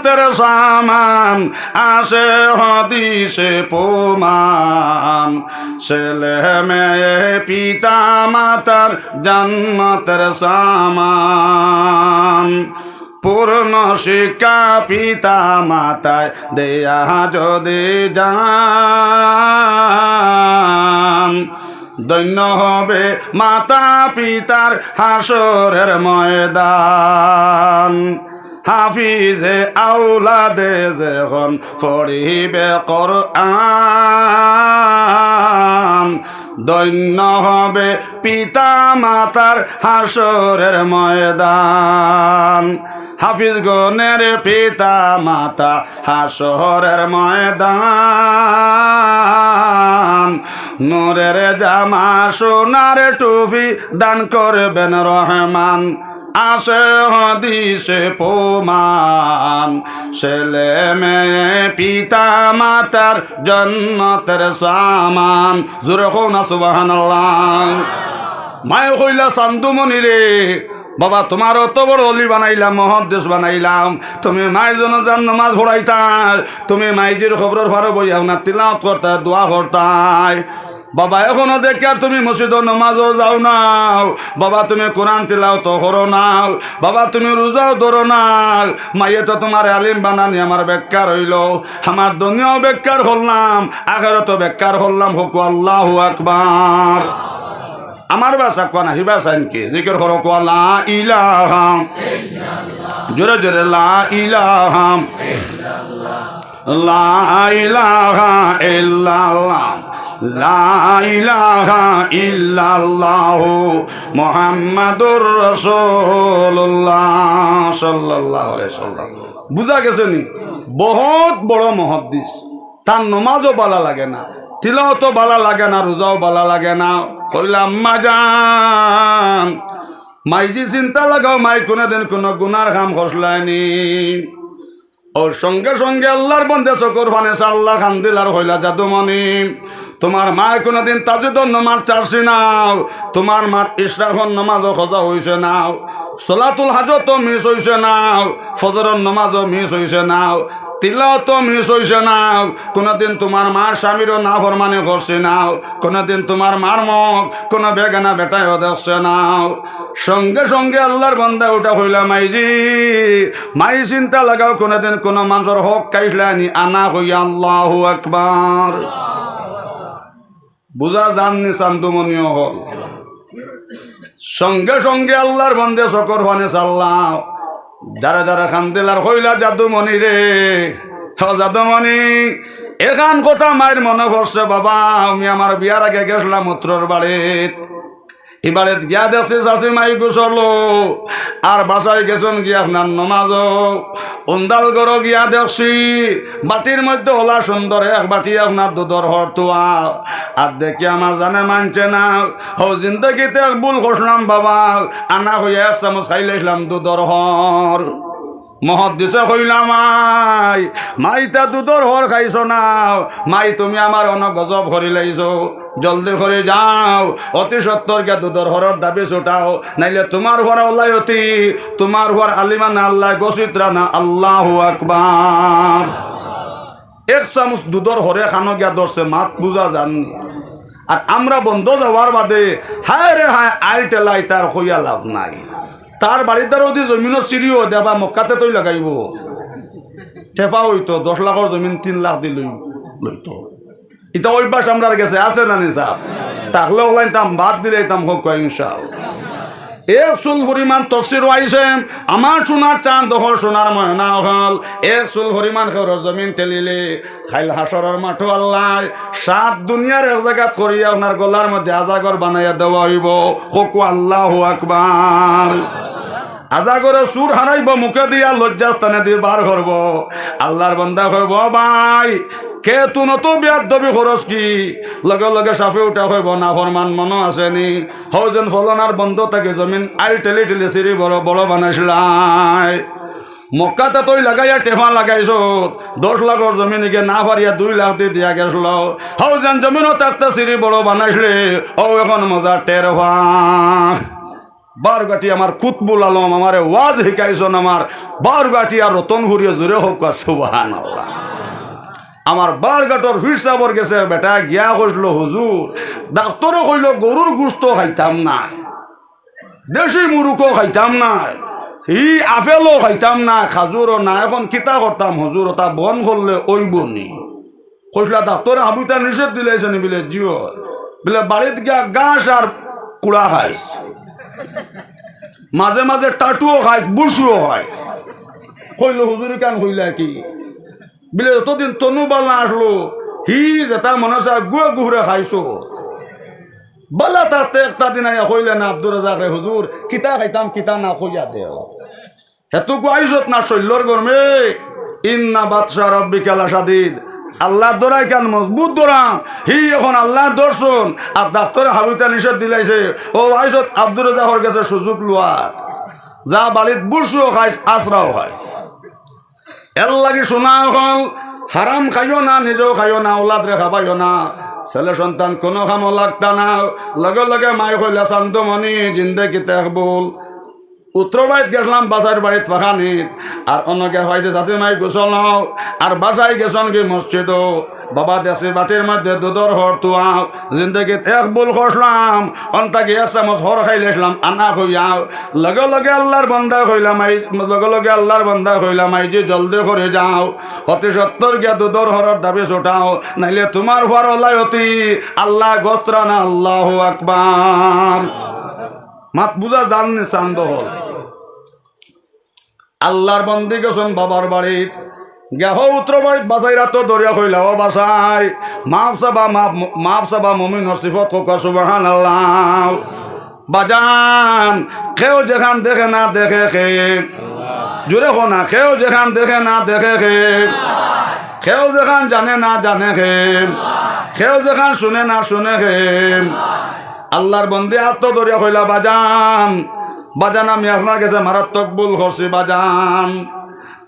জন্নতের সামান আসে হদিসে পোমান ছেলে, মেয়ে, পিতা, মাতার জন্নতের সামান। পূর্ণ শিক্ষা পিতা মাতায় দেয়া যদি যান দৈন্য হবে মাতা পিতার হাসরের ময়দান। হাফিজে আউলাদে যখন পড়িবে কর দৈন্য হবে পিতা মাতার হাসরের ময়দান। হাফিজ গনের পিতা মাতা হাসরের ময়দান। নূরের জামা সোনার টুপি দান করবেন রহমান। আসে হদিসে প্রমাণ। ছেলে মেয়ে, পিতা মাতার জন্নতের সামান। জোরে কোন সুবাহান মায় কইলা চান্দুমণি রে, বাবা তোমার অত বড় অলি বানাইলাম মহাদেশ বানাইলাম। তুমি মায়ের জন্য যান নমাজ পড়াইতাই। তুমি মাইজির খবরের ফারো বইয়াও না তিলাওত করতে দোয়া করতাই। বাবা, এখনও দেখে আর তুমি মসজিদ নমাজও যাও নাও। বাবা, তুমি কোরআন তিলাও তো করো নাও। বাবা, তুমি রোজাও ধরো নাও। মাইয়ে তো তোমার আলিম বানানি, আমার বেকার হইল। আমার দুনিয়াও বেকার হলাম আখেরও তো বেকার হলাম, হোক আল্লাহ আকবার। আমার বাসা কোয়া হি বাসা কি? জিকির করো কোয়া লা ইলাহা জোরে জোরে, লা ইলাহাম লা ইলাহা ইল্লাল্লাহ। বুঝা গেছে নি? বহুত বড় মহাদ্দিস। তার নমাজও বালা লাগে না তিলাও তো বালা লাগে না, রোজাও বালা লাগে না। কইলাম, মাজান, মাইজি চিন্তা লাগাও মাই কোনোদিন কোনো গুনার কাম খসলায়নি ওর সঙ্গে সঙ্গে আল্লাহর বন্ধে চকর ফানে আল্লাহ খান দিলার হইলা জাদুমণি। তোমার মা কোনোদিন তাজুদর নমাজ চারছি নাও তোমার মার ইসরাখন নমাজও খোঁজা হইছে নাও সোলাতুল হাজত মিস হইছে নাও ফজরের নমাজও মিস হইছে নাও তিলাও তো মিস হইছে নাও কোনোদিন তোমার মার স্বামীরও না ফরমানে করছে নাও কোনোদিন তোমার মার মুখ কোনো বেগানা বেটায়ও দেখছে নাও সঙ্গে সঙ্গে আল্লাহর বন্ধা ওটা হইলা মাইজি, মাই চিন্তা লাগাও, কোনোদিন কোনো মানুষের হক কাইসলানি আনা। হইয়া আল্লাহু আকবার। বুঝার জাননি শান্তমনীয় হল। সঙ্গে সঙ্গে আল্লাহর বন্ধে সকর হনে সাল্লাম যারা যারা খান দিলার হইলা জাদুমণি রে। জাদুমণি, এখান কথা মায়ের মনে করছে বাবা? আমি আমার বিয়ার আগে গেছিলাম উত্তর বাড়িত এবারে গিয়া দেখছে চাষি মাই গুছলো আর বাসায় গেছেন গিয়া আপনার নমাজ। উন্দাল গড় গিয়া দেখছি। বাটির মধ্যে হলা সুন্দর এক বাটি আপনার দুধর হরতুয়া। আর দেখি আমার জানে মানছে না। হো জিন্দগিতে এক ভুল করছিলাম বাবা। আনা হইয়া এক চামচ খাইলে দুধর হর। মহৎ দিছে কইলা মাই। মাই তা দুধর হর খাইছ না মাই, তুমি আমার অন গজব করি লাইছ। জলদি করে যাও। অতি সত্তর গে দুধর হরর দাবি ছুটাও। নাইলে তোমার হর ওলাই অতি। তোমার হর আলিমা না আল্লাহ গসিত্রা না আল্লাহ আকবার। এক চামচ দুধর হরে খানো গিয়া ধরছে, মাত বুঝা জাননি আর আমরা বন্ধ যাওয়ার বাদে হায় রে হায়, আইল টেলাই তার হইয়া লাভ নাই। তার বাড়ির দ্বারা যদি জমিনের চিড়িও দেবা মক্কাতে তৈ লাগাইব। ঠেফা হইতো দশ লাখর জমিন তিন লাখ দি লই লইতো এটা অভ্যাস আমরা গেছে, আছে না নিসাব তাহলে ওলাই তাম বাদ দিলে তাম হোক ইনশাল এক চুল পরিমাণ তফসির আইছে আমার সোনার চাঁদ দখল সোনার ময়না হল। এক চুল পরিমাণ খের জমিন ঠেলিলে খাইল হাসরের মাঠো আল্লাহ। সাত দুনিয়ার এক জায়গাত করিয়া আপনার গলার মধ্যে আজাগর বানাইয়া দেওয়া হইব। হকু আল্লাহ আকবার। আজাগরে সুর হারাইব মুখে দিয়া লজ্জাস্থানে দিয়ে বার করব। আল্লাহর বন্দা হইব ভাই, কে তু নত বিয়ার দবি খরচ কি? লগে লগে সাফে উঠা হইব না, ফরমান মনো আসেনি হৌজন ফলনার বন্ধ থাকে জমিন আইল টেলি টেলি চিৰি বড় বড় বানাইছিলাই। মক্কাতে তৈ লাগাইয়া টেফা লাগাইছ দশ লাখর জমিনকে না পারিয়া দুই লাখ দিয়ে দিয়া গেছিল। হও যেন জমিনত একটা চিৰি বড় বানাইছিলে। ও এখন মজা টের হওয়া বারগাটি আমার কুতবুল আলম, আমার ওয়াজ শিকাইছন আমার। বারগাটি আর রতন ঘুরিয়ে জোরে হোক আর সুবাহান আল্লাহ আমার বারগাটর ফিরসাবর গেছে, বেটা, গিয়া কইল হুজুর ডাক্তরও কইল গরুর গুস্ত খাইতাম না দেশি মুরুকও খাইতাম না ই আপেলও খাইতাম না খাজুরও না এখন কিতা করতাম হুজুর তা বন করলে ওইব নি। কইসলা ডাক্তরে হাবুতা নিষেধ দিলেছে নি বলে জিও বলে বাড়িত গিয়া গাছ আর কুড়া খাইস মাঝে মাঝে টাটুও খাইস বুসুও খাইস কইল, হুজুরি কান কইলা কি? বলে যতদিন তনু বালা আসলো, হি যেটা মনে আছে গুয়ে গুহরে খাইছো। বালা তাতে একটা দিন আয়া কইলে না, আব্দুর রাজাক রে হুজুর, কিতা খাইতাম, কিতা না কইয়া দেও হেতু আইজত না শৈল্যর গরমে ইন্না বাদশাহ রব্বিকালা সাদিদ আল্লাহ দরাই কেন মজবুত দরাম হি, এখন আল্লাহ দর্শন। আর ডাক্তরে হাবিতা নিষেধ দিলাইছে। ও আইসত আব্দুর রাজাহর কাছে সুযোগ লোয়াত যা বাড়িত বুসুও খাইস, আশ্রাও খাইস। এর লাগি শোনা হল হারাম খাইও না, নিজেও খাইও না ওলাদ রে খাবাইও না। ছেলে সন্তান কোনো খামো লাগতা না। লগে লগে মাই কইলা শান্তমণি জিন্দগি তেকবুল উত্তর বাড়িত গেছিলাম বাসার বাড়িত ফাঁকানিত আর অন্যকে হয়েছে চাষি মাই গোসল আর বাসায় গেছন কি মসজিদ বাবা দেশে বাটির মধ্যে দুধর হর তুয়াও জিন্দগিত এক বুল খসলাম অন্তাকে এক চামচ হর খাই লেসলাম আনা হইয়াও লগে লগে আল্লাহর বন্ধা হইলাম আই লগে লগে আল্লাহর বন্ধা হইলাম আই যে জলদি করে যাও। অতি সত্তর গিয়া দুধর হরর দাবি ছোটাও নাইলে তোমার হওয়ার ওলাই অতি আল্লাহ গোত্রানা আল্লাহ আকবার মাত বুঝা জাননি চান্দ হল। আল্লাহর বন্দি গেছেন বাবার বাড়িত। গেহ উত্তর বাড়িত বাসাই রাত দরিয়া কইলা ও বাসাই মাফ সাবা মাফ মাফ সাবা মমিন সিফত হোক সুবাহান আল্লাহ বাজান কেউ যেখান দেখে না দেখে খে জুড়ে হো না কেউ যেখান দেখে না দেখে খে কেউ যেখান জানে না জানে খে কেউ যেখান শুনে না শুনে খে আল্লাহর বন্দে আত্ম দরিয়া হইলা বাজান বাজান, আমি আপনার কাছে মারাত্মক ভুল করছি, বাজান।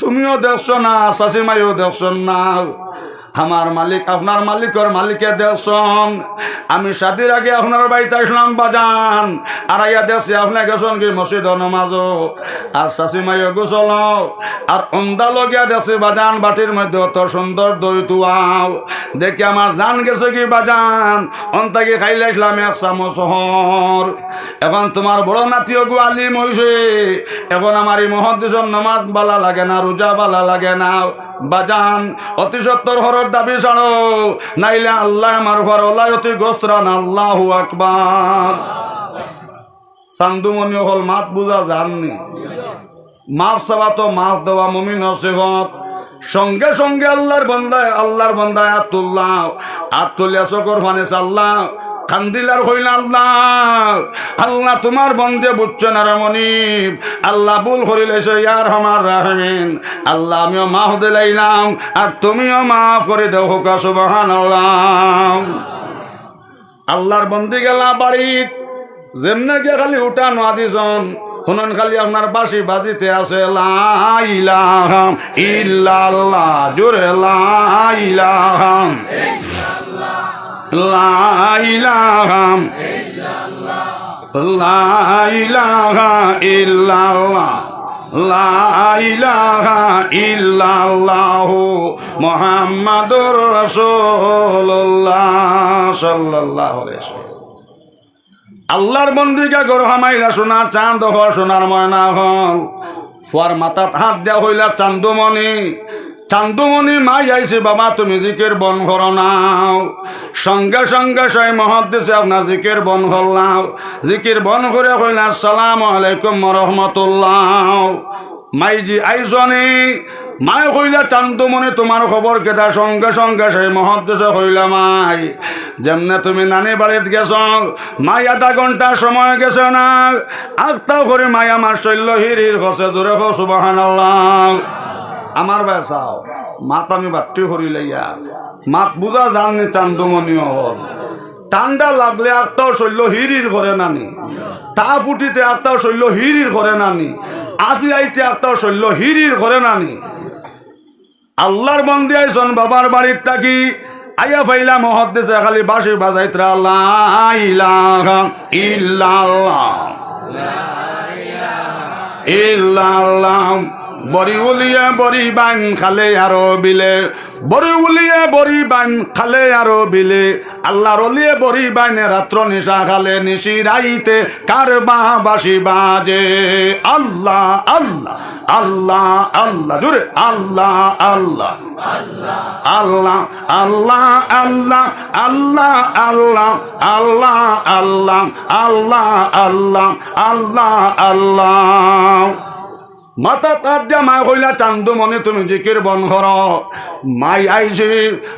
তুমিও দেখছ না শাশি মাইও দেখছ না। আমার মালিক, আপনার মালিকর মালিকে দেখছন আমি সাদির আগে আপনার বাড়িতে আসলাম, বাজান। আর আইয়া দেখছি আপনি গেছেন কি মসজিদ নমাজ আর শাশি মাইও গোসল আর অন্দা লগিয়া দেখছি বাজান, বাটির মধ্যে অত সুন্দর দই তুয়াও দেখি আমার জান গেছে কি, বাজান? অন্তাকে খাইলে আসলাম এক চামচ হর। এখন তোমার বড় নাতিও গোয়ালি মইছে এখন আমার এই মহাদিসর নমাজ বালা লাগে না, রোজা বালা লাগে না। বাজান, অতি সত্তর হরর দাবি জানো। নাইলে আল্লাহ আমার ঘর ওলাই অতি আল্লাহ আকবার। সান্দুমনি হল মাত বুঝা জাননি। মাফ চাবা তো মাফ দেওয়া মমি নসিহত। সঙ্গে সঙ্গে আল্লাহর বন্দায় আল্লাহর বন্দায় আতুল্লাহ। আত্মুল্লাহ চকর ফানে আল্লাহ। খান্দিলার হইল আল্লাহ আল্লাহ তোমার বন্ধে বুঝছ না রমণীপ আল্লাহ ভুল করিলেছ ইয়ার হমার রাহমিন। আল্লাহ আমিও মাফ দিলাইলাম আর তুমিও মাফ করে দেও হোকা সুবাহান আল্লাহ আল্লাহর বন্দি গেলা বাড়িত। যেমনে গিয়ে খালি উঠা নোয়া দিছন শুনুন খালি আপনার বাসি বাজিতে আছে লাইলাহাম ইল্লাল্লাহ, জোরে লাইলাহাম লাইলাহাম। আল্লাহর বন্দিকা গরু হামাইলা সোনার চাঁদ হল সোনার ময়না হল। ফুয়ার মাথাত হাত দেওয়া হইলা চান্দুমণি। চান্দুমণি মাই আইছে, বাবা, তুমি জিকের বন ঘর নাও। সঙ্গে সঙ্গে সেই মহাদ্দেশে আপনার জিকের বন ঘর নাও। জিকির বন করে কইলা, আসসালামু আলাইকুম রহমতুল্লাহ। মাইজি আইসনি মাই কইলা, চান্দুমণি, তোমার খবর কেটা সঙ্গে সঙ্গে সেই মহাদ্দেশে কইলা, মাই, যেমনে তুমি নানি বাড়িত গেছ, মাই আধা ঘণ্টা সময় গেছে না। আখতাও করে মাই, আমার শৈল্য হির হির খসে জোরে খো সুবাহান আমার চাও মাত আমি বাট্টি করি লাইয়া মাত বুঝা জাননি চান্দুমণিও হল ঠান্ডা লাগলে আত্মাও শৈল্য হিরির ঘরে নানি। তা ফুটিতে আত্মাও শৈল্য হিরির ঘরে নানি। আজি আইতে আত্মাও শৈল্য হিরির ঘরে নানি। আল্লাহর বন্দি আইসন বাবার বাড়ির থাকি আইয়া ফাইলা মহদ্দেশে খালি বাসি বাজাইত্রা, লা ইলাহা ইল্লাল্লাহ। বড়ি উলিয়ে বড়ি বান খালে আরও বিলে বড়ি উলিয়ে বড়ি বান খালে আরও বিলে আল্লাহ রলিয়ে বড়ি বাইনে রাত্র নিশা খালে নিশি রাইতে কার বাসি বাজে আল্লাহ আল্লাহ আল্লাহ আল্লাহ জুড়ে আল্লাহ আল্লাহ আল্লাহ আল্লাহ আল্লাহ আল্লাহ আল্লাহ আল্লাহ আল্লাহ আল্লাহ আল্লাহ আল্লাহ আল্লাহ মাতা তার দিয়া মা কইলা, চান্দু মনে তুমি জিকির বন কর। মাই আইছি,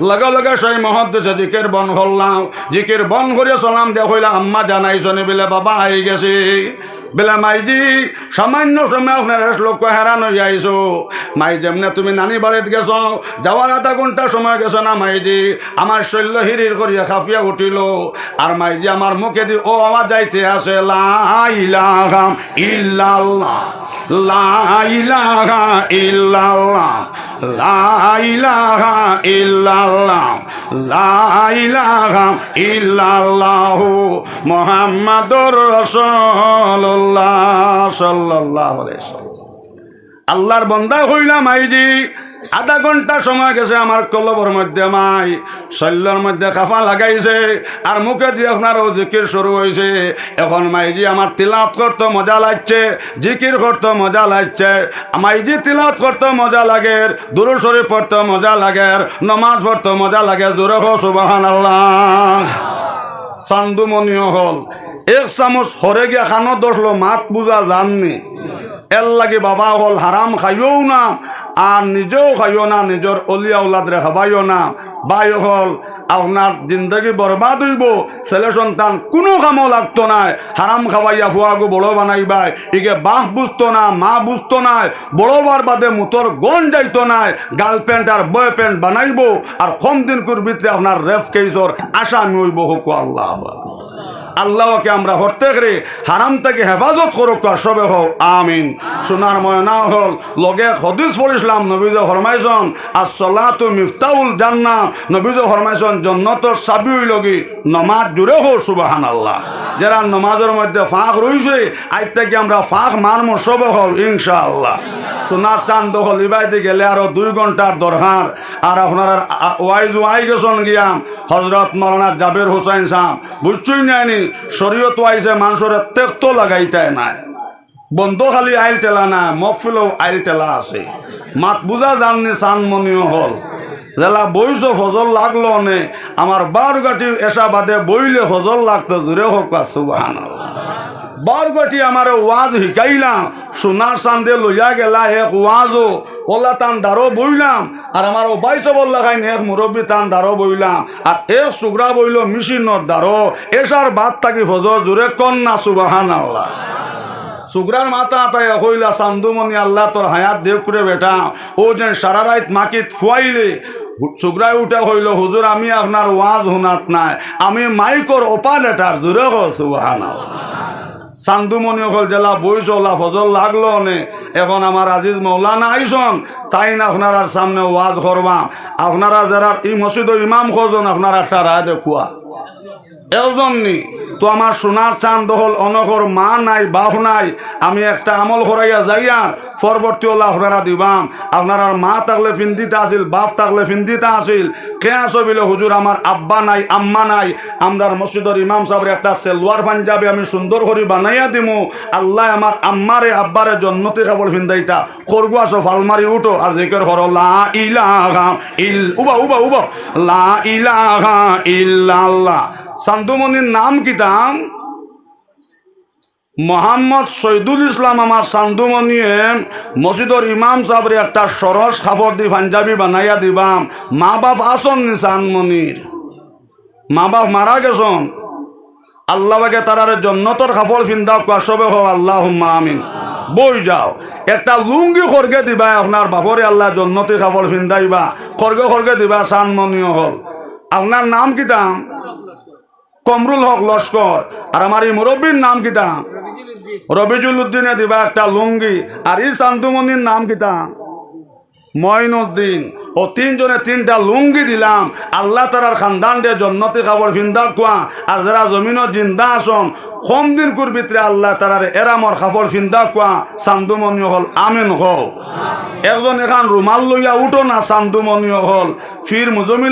লগে লগে সেই মহদ্দেশে জিকির বন করলাম। জিকির বন করে চলাম দিয়া কইলা, আম্মা জানাইছনি বিলে, বাবা আই গেছি। বেলা মাইজি, সামান্য সময় আপনার লোক হেরান হয়ে আইছো মাই যেমনে তুমি নানি বাড়িত গেছ, যাওয়ার আধা ঘণ্টা সময় গেছ না মাইজি? আমার শৈল্য হিরির করিয়া খাফিয়া উঠিল। আর মাইজি আমার মুখে দি, ও আমার যাইতে আসে লাইলাহা ইল্লাল্লাহ লাইলাহা ইল্লাল্লাহ লাইলাহা ইল্লাল্লাহ। লাইলাহাম ইল্লাল্লাহু মোহাম্মদুর রসল্লাহ সাল্লাহ আল্লাহর বন্দা হইলাম আইজি আধা ঘণ্টা সময় গেছে আমার কলবর মধ্যে মাই শল্যর মধ্যে কাফা লাগাইছে, আর মুখে দিয়ে আপনার জিকির শুরু হয়েছে এখন মাইজি আমার তিলাত করতে মজা লাগছে, জিকির করতে মজা লাগছে। মাইজি তিলাত করতে মজা লাগে, দুরু শরীফ পড়তে মজা লাগে, নমাজ পড়তে মজা লাগে, জোরে হো সুবাহান আল্লাহ চান্দুমণিও হল। এক চামচ হরে গিয়া খানো দশলো, মাত বুঝা জাননি। এর লাগে বাবা হল হারাম খাইও না, আর নিজেও খাইও না, নিজের অলিয়া উলাদরে খাবাইও না। বাই হল, আপনার জিন্দগি বরবাদ হইব, ছেলে সন্তান কোনো কামও লাগতো নাই। হারাম খাবাইয়া ফুয়াগো বড় বানাইবাই ইকে বাহ বুঝতো না, মা বুঝতো নাই বড়বার বাদে মুতর গন যাইতো নাই। গার্লফ্রেন্ড আর বয় প্যান্ট বানাইবো, আর কম দিন কুর ভিতরে আপনার রেফ কেসর আশা হইব হোক আল্লাহ। আল্লাহকে আমরা প্রত্যেকরে হারাম থেকে হেফাজত করুক সবে হোক, আমিন। সোনার ময়না হল, লগে হদিস পড়িসলাম, নবীজ হরমাইজন আর সলাতু মিফতাউল জান্না নবীজ হরমাইজন জন্নতর সাবি লগি, নমাজ জুড়ে হো সুবাহান আল্লাহ যারা নমাজের মধ্যে ফাঁক রইছে আজ থেকে আমরা ফাঁক মানব সবে হোক ইনশাআল্লাহ। সোনার চান্দ হল ইবাইতে গেলে আরও দুই ঘণ্টার দরকার। আর আপনার ওয়াইজ ওয়াই গেছন গিয়াম হজরত মৌলানা জাবের হোসেন সাহ বুঝছই নাইনি শরীয়ত ওয়াইছে মানুষের তেক্ত লাগাইতে নাই। বন্ধ খালি আইল টেলা না মফিলও আইল টেলা আছে। মাত বুঝা জাননি চানমনিও হল। জেলা বইছ ফজল লাগল নে। আমার বার গাঠি এসা বাদে বইলে ফজল লাগতো জুড়ে হোক সুবাহান বারগটি আমার ওয়াজ শিকাইলাম সোনার চান্দে লইয়া গেলা এক ওয়াজও। ওলা টান দারো বইলাম, আর আমার বাইশ বললা খাইন এক মুরব্বী টান দারো বইলাম। আর এ সুগরা বইল মেশিনত দারো। এসার বাদ থাকি ফজর জোরে কন্যা সুবাহান আল্লাহ সুগরার মাথা আতায় কইলা চান্দুমণি আল্লাহ তোর হায়াত দেখ করে বেটা। ও যেন সারা রাত মাকিত ফুয়াইলে। সুগরায় উঠে হইল হুজুর, আমি আপনার ওয়াজ হুনাত নাই। আমি মাইকর অপারেটার সুবাহান আল্লাহ চান্দুমণি অকল জেলা বইসলা ফজল লাগল নে? এখন আমার আজিজ মৌলানা আইসন তাই না আপনার সামনে ওয়াজ করবাম আপনারা যারা এই মসজিদ ইমাম খোঁজন আপনারা একটা রায় দেখুয়া এজননি তো আমার সোনার চাঁদ হল অনগর মা নাই, বাহ নাই। আমি একটা আমল করাইয়া যাইয়ার পরবর্তী ওলা আপনারা দিবাম। আপনার মা থাকলে ফিন্দিতে আসিল বাপ থাকলে ফিন্দিতে আসিল কে আসবিল হুজুর, আমার আব্বা নাই, আম্মা নাই। আমরার মসজিদের ইমাম সাহেবের একটা সেলওয়ার পাঞ্জাবি আমি সুন্দর করে বানাইয়া দিমু। আল্লাহ আমার আম্মারে, আব্বারে জন্নতি কাপড় ফিন্দাইতা। খরগু আসো ফালমারি উঠো, আর জিকির করো, লা ইলাহা ইল, উবা উবা উবা। লা ইলাহা ইল্লাল্লাহ। সান্দুমনির নাম কি দাম মোহাম্মদ শহীদুল ইসলাম আমার সান্দুমনিয়ে মসজিদর ইমাম সাহেবের একটা সরস খাবার দি পাঞ্জাবি বানাইয়া দিবাম। মা বাপ আসন নি চানমনির মা বাপ মারা গেছন। আল্লাহ বাগে তারারে জন্নতর খাফল ফিন্দাও কাশবে হো আল্লাহ আমিন। বই যাও। একটা লুঙ্গি খরগে দিবা, আপনার বাপরে আল্লাহ জন্নতি খাফল ফিন্দাইবা খরগে খরগে দিবা সানমনীয় হল। আপনার নাম কি দাম কমরুল হক লস্কর। আর আমার এই মুরব্বীর নাম কিতা? রবিজুল উদ্দিনে দিবা একটা লুঙ্গি। আর এই শান্তুমনির নাম কিতা? মঈনুদ্দিন। ও তিনজনে তিনটা লুঙ্গি দিলাম। আল্লাহ তারার খানদান দিয়ে জন্নতি খাবার ফিন্দা কুয়া আর যারা জমিনও জিন্দা আসন কম দিন কুর ভিতরে আল্লাহ তারার এরামর খাবার ফিন্দা কুয়া চান্দুমণি হল আমিন হও। একজন এখান রুমাল লইয়া উঠো না চান্দুমণি হল। ফির মুজমিল